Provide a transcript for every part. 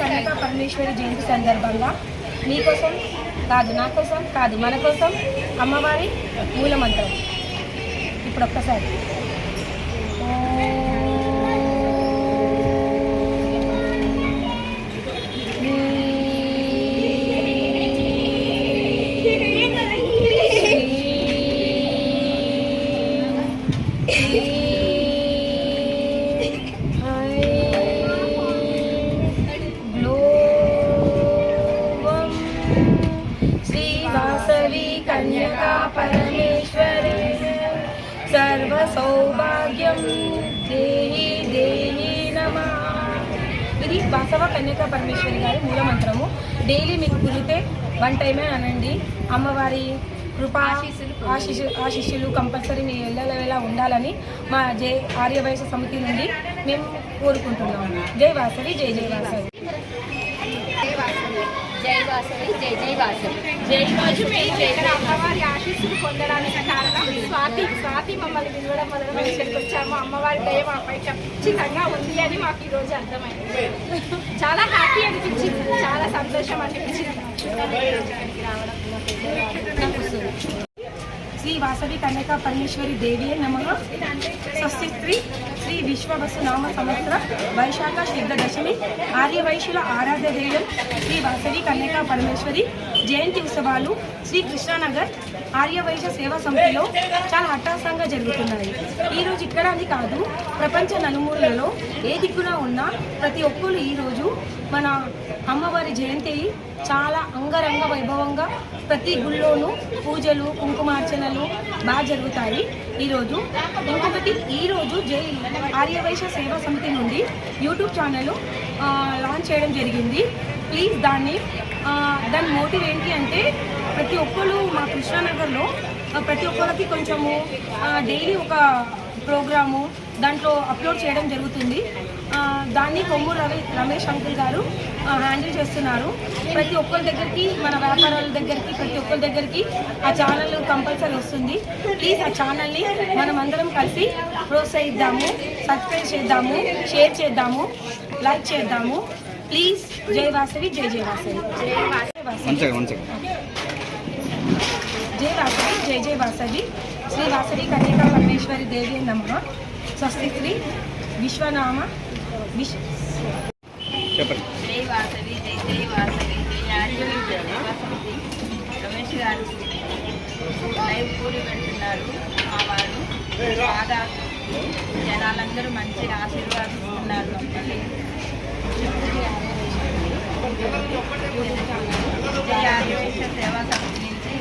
కన్యకా పరమేశ్వరి జయంతి సందర్భంగా మీకోసం కాదు నా కోసం కాదు మన కోసం అమ్మవారి మూలమంత్రం. ఇప్పుడు ఒక్కసారి. వాసవ కన్యకా పరమేశ్వరి గారి మూలమంత్రము. డైలీ మీకు కుదిరితే వన్ టైమే అనండి. అమ్మవారి కృపా ఆశిషు ఆశిష్యులు కంపల్సరీ మీ వెళ్ళవేలా ఉండాలని మా జై ఆర్యవైశ్య సమితి నుండి మేము కోరుకుంటున్నాము. జై వాసవి జై జై వాసవి. వాసవి జై జై వాసవి జై రోజు మేము ఇక్కడ అమ్మవారి ఆశీస్సులు పొందడానికి కారణం స్వాతి. స్వాతి మమ్మల్ని పిలవడం వలన మేము ఇక్కడికి వచ్చాము. అమ్మవారి దయ మాపై ఖచ్చితంగా ఉంది అని మాకు ఈ రోజు అర్థమైంది. చాలా హ్యాపీ అనిపించింది. చాలా సంతోషం అనిపించింది. శ్రీ వాసవి కన్యకా పరమేశ్వరి దేవి నమ. స్వస్తి విశ్వవసు నామ సంవత్సర వైశాఖ శుద్ధ దశమి ఆర్యవైశ్యుల ఆరాధ్య దైవం శ్రీ వాసవి కన్యకా పరమేశ్వరి జయంతి ఉత్సవాలు శ్రీ కృష్ణానగర్ ఆర్యవైశ్య సేవా సమితిలో చాలా అట్టాసంగా జరుగుతున్నాయి. ఈ రోజు ఇక్కడ అని కాదు ప్రపంచ నలుమూలలో ఏ దిక్కున ఉన్నా ప్రతి ఒక్కరు ఈరోజు మన అమ్మవారి జయంతి చాలా అంగరంగ వైభవంగా ప్రతి గుళ్ళోనూ పూజలు కుంకుమార్చనలు బాగా జరుగుతాయి. ఈరోజు ఇంకొకటి ఈరోజు జై ఆర్యవైశ్య సేవా సమితి నుండి యూట్యూబ్ ఛానల్ లాంచ్ చేయడం జరిగింది. ప్లీజ్ దాన్ని దాని మోటివ్ ఏంటి అంటే ప్రతి ఒక్కరు మా కృష్ణానగర్లో ప్రతి ఒక్కరికి కొంచెము డైలీ ఒక ప్రోగ్రాము దాంట్లో అప్లోడ్ చేయడం జరుగుతుంది. దాన్ని కొమ్ము రవి రమేష్ అంకుల్ గారు హ్యాండిల్ చేస్తున్నారు. ప్రతి ఒక్కరి దగ్గరికి మన వ్యాపారాల దగ్గరికి ప్రతి ఒక్కరి దగ్గరికి ఆ ఛానల్ కంపల్సరీ వస్తుంది. ప్లీజ్ ఆ ఛానల్ని మనం అందరం కలిసి ప్రోత్సహిద్దాము సబ్స్క్రైబ్ చేద్దాము షేర్ చేద్దాము లైక్ చేద్దాము. ప్లీజ్ జై వాసవి జై జై వాసవి. జై Vasavi. One second one second జై వాసవి జై జై వాసవి. శ్రీ వాసవి కన్యకా పరమేశ్వరి దేవి నమ. స్వస్తి శ్రీ విశ్వనామ విశ్వ చెప్పండి. జై వాసవి జై జై వాసవి జై ఆర్యవి సేవా సమితి రమేష్ గారు లైవ్ పెడుతున్నారు. మా వారు జనాలందరూ మంచి ఆశీర్వాదిస్తున్నారు. సేవా సమితి నుంచి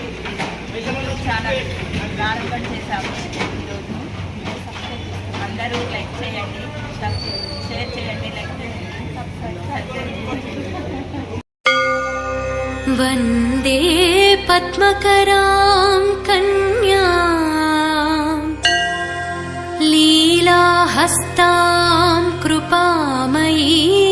ఛానల్ ప్రారంభం చేశాము. ఈరోజు అందరూ లైక్ చేయండి షేర్ చేయండి లైక్ చేయండి సబ్స్క్రైబ్ చేయండి वन्दे पद्मकरां कन्याम् लीलाहस्तां कृपामयीं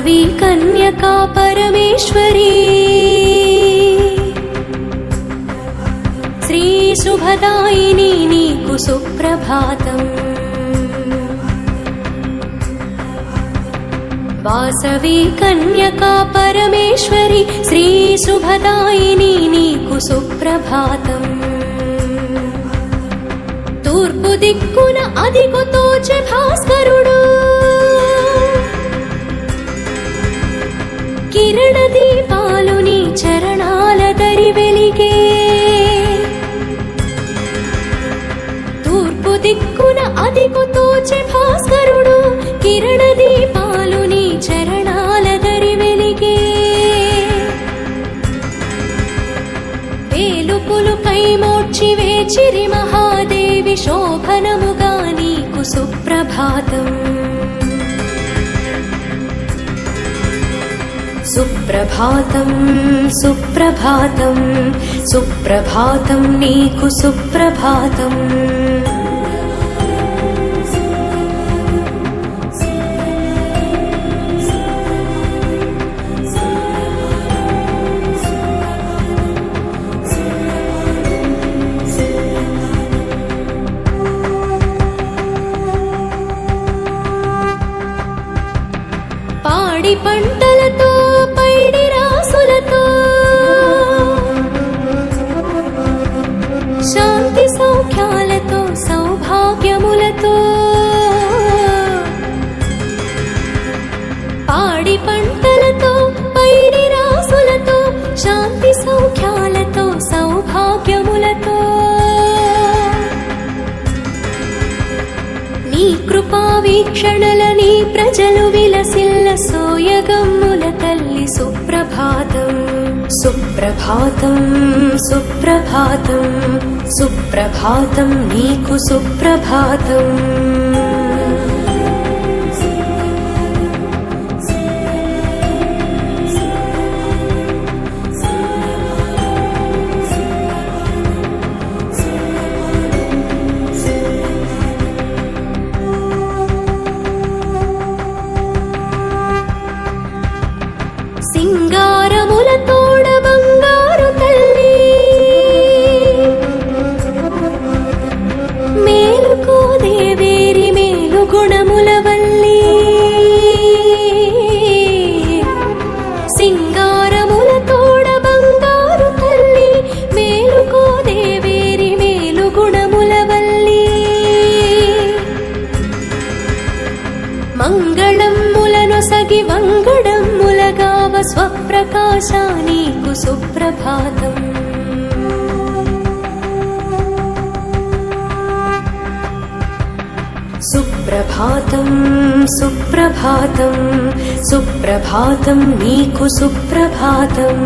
మాధవి కన్యకా పరమేశ్వరీ. శ్రీ శుభదాయిని నీకు సుప్రభాతం. వాసవి కన్యకా పరమేశ్వరి శ్రీ శుభదాయిని నీకు సుప్రభాతం. తూర్పు దిక్కున అదిగుతోచే భాస్కరుడు నిరడ దీపాలు నీ చరణాల దరి వెలిగే. తూర్పు దిక్కున అదిగు తోచే భాస్కరుడు కిరణ దీపాలు నీ చరణాల దరి వెలిగే. వేలుపులు కై వేచిరి మహాదేవి శోభనముగా నీకు సుప్రభాతం. సుప్రభాతం సుప్రభాతం సుప్రభాతం నీకు సుప్రభాతం. పాడి వీక్షణల నీ ప్రజలు విలసిల్ల సోయగమ్ముల తల్లి సుప్రభాతం. సుప్రభాతం సుప్రభాతం సుప్రభాతం నీకు సుప్రభాతం. సుప్రభాతం సుప్రభాతం సుప్రభాతం నీకు సుప్రభాతం.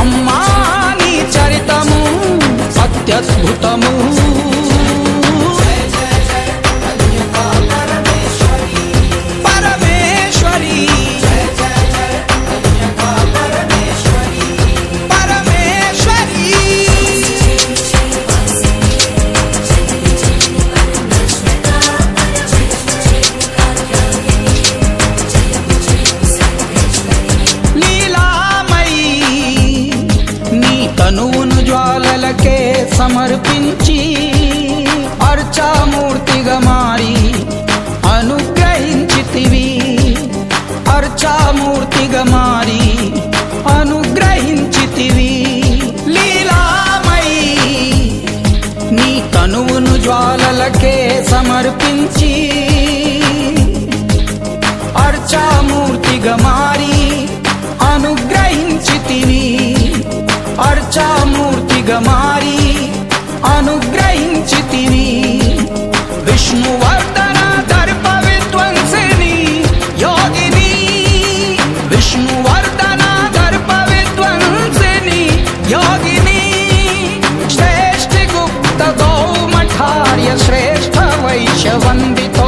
అమ్మా నీ చరితము అత్యద్భుతము. తనువును జ్వాలలకే సమర్పించి అర్చామూర్తిగా మారి అనుగ్రహించి తిని అర్చామూర్తిగా మారి అనుగ్రహించి తిని విష్ణువర్ధ వైశ్యవందితో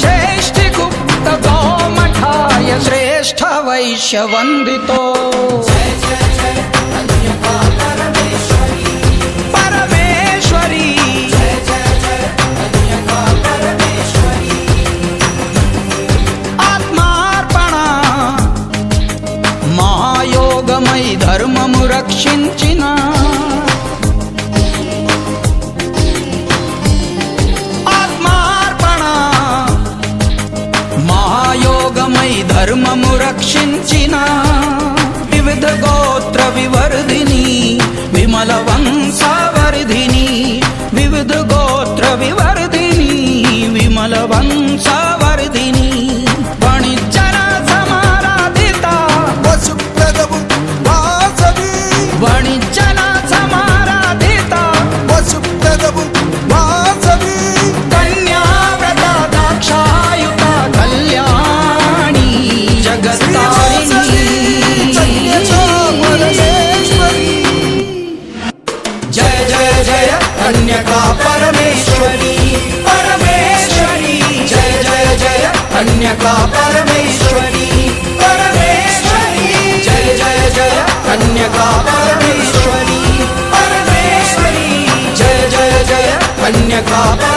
శ్రేష్ఠి గుప్త గౌమఠార్య శ్రేష్ఠ వైశ్యవందితో పరమేశ్వరి రక్షించిన వివిధ గోత్ర వివర్ధిని విమల వంశావర్ధిని వివిధ గోత్ర వివర్ధిని విమల వంశావర్ధిని కన్యకా పరమేశ్వరి. పరమేశ్వరి. జయ జయ జయ కన్యకా పరమేశ్వరి. పరమేశ్వరి. జయ జయ జయ కన్యకా పరమేశ్వరి. పరమేశ్వరి. జయ జయ జయ కన్యకా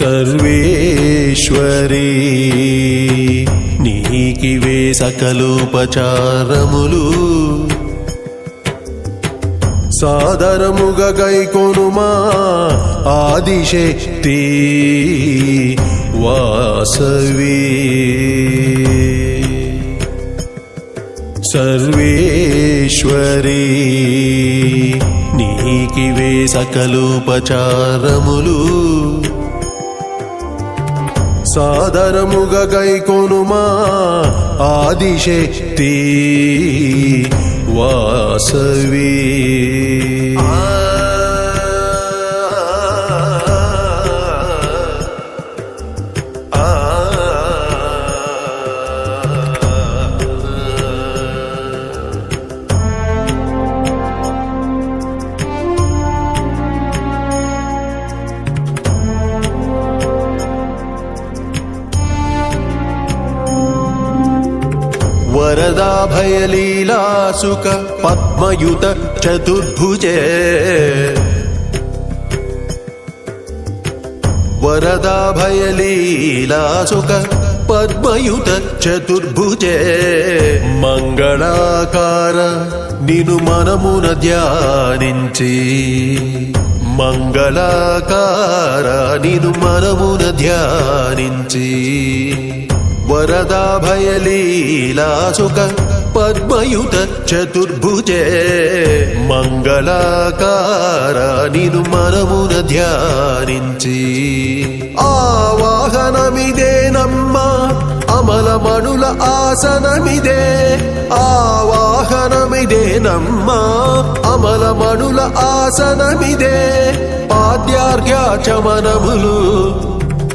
సర్వేశ్వరీ. నీకివే సకలోపచారములు. సాదరముగ గైకొనుమా ఆదిశక్తి వాసవీ. సర్వేశ్వరీ. నీకివే సకలోపచారములు. సాదరముగ గైకొనుమా ఆదిశక్తి వాసవీ. వరదా భయలీలాసుక పద్మయుత చతుర్భుజే వరదా భయలీలాసుక పద్మయుత చతుర్భుజే మంగళాకార నిను మనమున ధ్యానించి మంగళాకార నిను మనమున ధ్యానించి వరదా భయలీలాసుక పద్మయుత చతుర్భుజే. మంగళాకార నిను మనమున ధ్యానించి ఆవాహనమిదేనమ్మా అమలమణుల ఆసనమిదే. ఆవాహనమిదేనమ్మా అమలమణుల ఆసనమిదే. పాద్యార్ఘ్యాచమనములు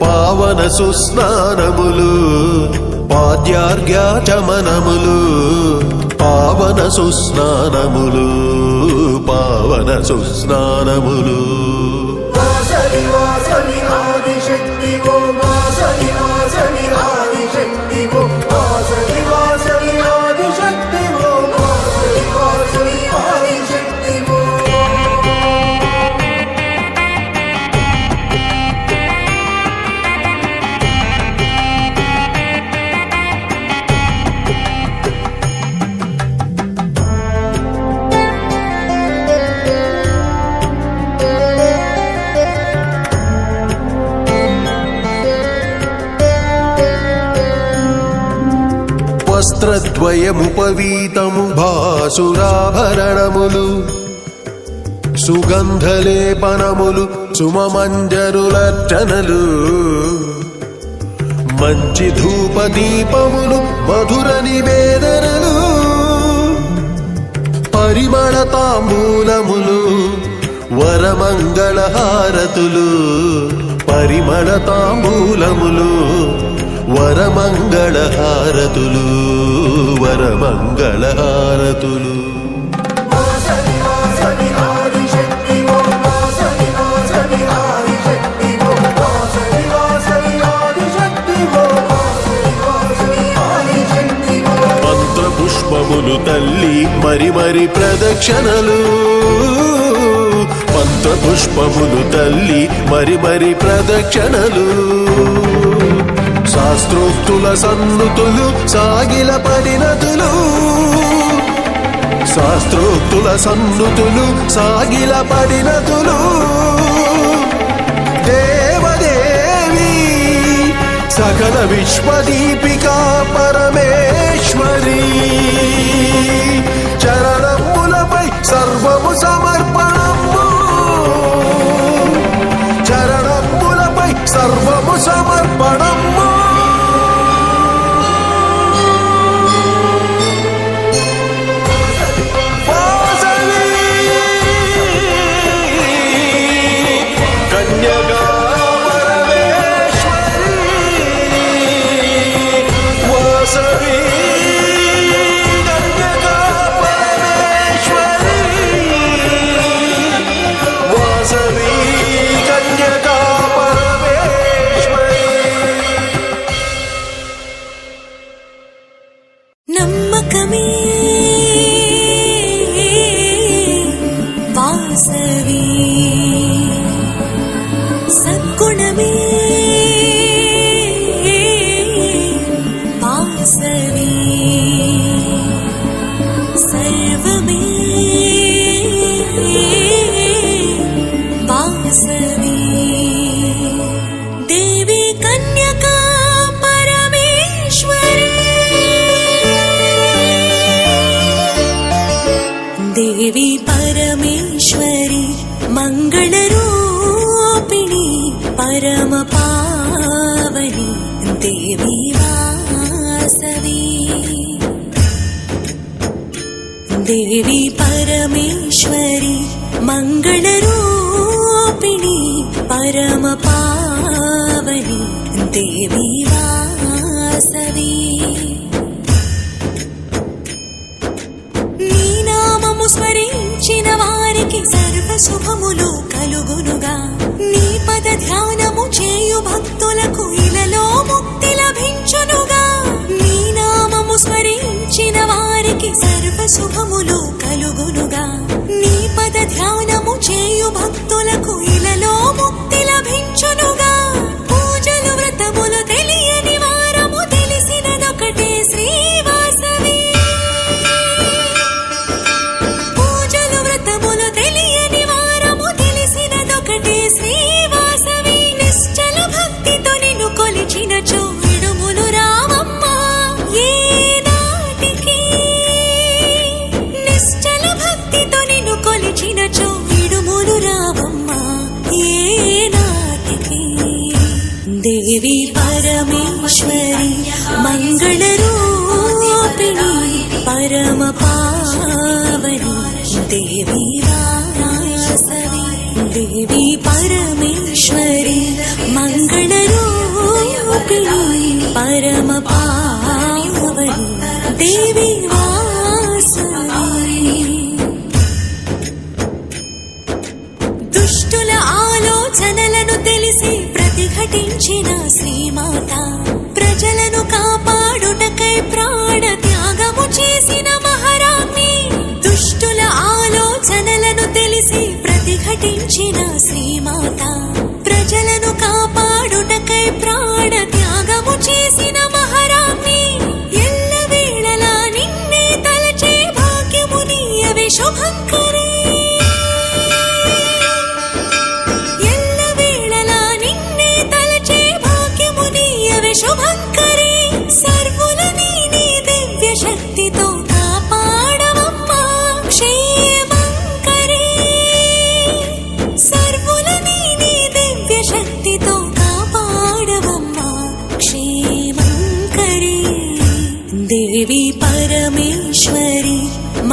పావన సుస్నానములు పాద్యార్ఘ్యాచమనములు పావన సుస్నానములు పావన సుస్నానములు. వాసవి వాసవి ఆదిశక్తి ఓ వస్త్రద్వయముపవీతము భాసురాభరణములు సుగంధలేపనములు సుమమంజరులర్చనలు మంచి ధూపదీపములు మధుర నివేదనలు పరిమళ తాంబూలములు వరమంగళహారతులు పరిమళ తాంబూలములు వరమంగళహారతులు వరమంగళహారతులు. పుష్పములు తల్లి మరి మరి ప్రదక్షిణలు. మంత్ర పుష్పములు తల్లి మరి మరి ప్రదక్షిణలు. శాస్త్రోక్తుల సందుతులు సాగిల పరిణతులు శాస్త్రోక్తుల సన్నుతులు సాగిల పరిణతులు దేవదేవి సకల విశ్వదీపికా పరమేశ్వరి. చరణ వాసవి దేవి పరమేశ్వరి మంగళరూపిణి పరమ పావని దేవి వాసవి. నీ నామము స్మరించిన వారికి సర్వ శుభములు కలుగునుగా. నీ పద ధ్యానము చేయు భక్తులకు ఇలలో ముక్తి లభించ లభించునుగా నీ నామము స్మరించిన వారికి సర్వ శుభములు కలుగునుగా. నీ పద ధ్యానము చేయు భక్తులకు ఇలలో ముక్తి లభించునుగా. ప్రకటించిన శ్రీమాత. ప్రజలను కాపాడుటకై ప్రాణ త్యాగము చేసిన మహారాణి. దుష్టుల ఆలోచనలను తెలిసి ప్రతిఘటించిన శ్రీమాత. ప్రజలను కాపాడుటకై ప్రాణ త్యాగము చేసిన మహారాణి. ఎల్లవేళలా నిన్నే తలచే భాగ్యము నీయవే శుభంకరే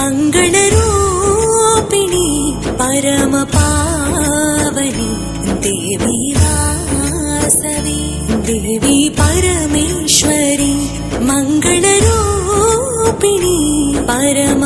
మంగళరూపిణి పరమ పావని దేవి వాసవి దేవి పరమేశ్వరి మంగళరూపిణి పరమ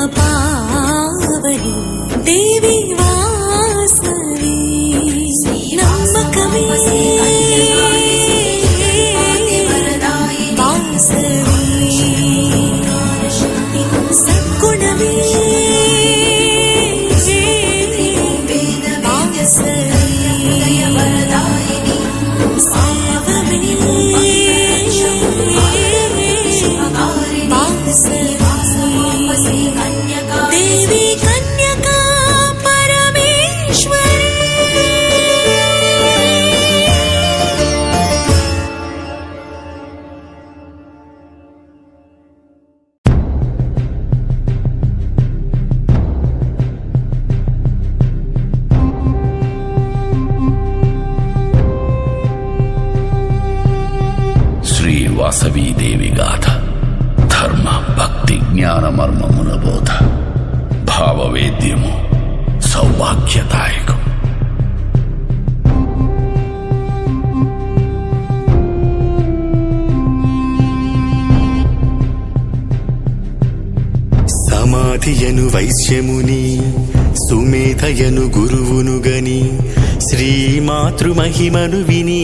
మాతృమహిమను విని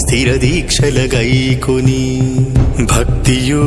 స్థిర దీక్షల గైకొని భక్తియో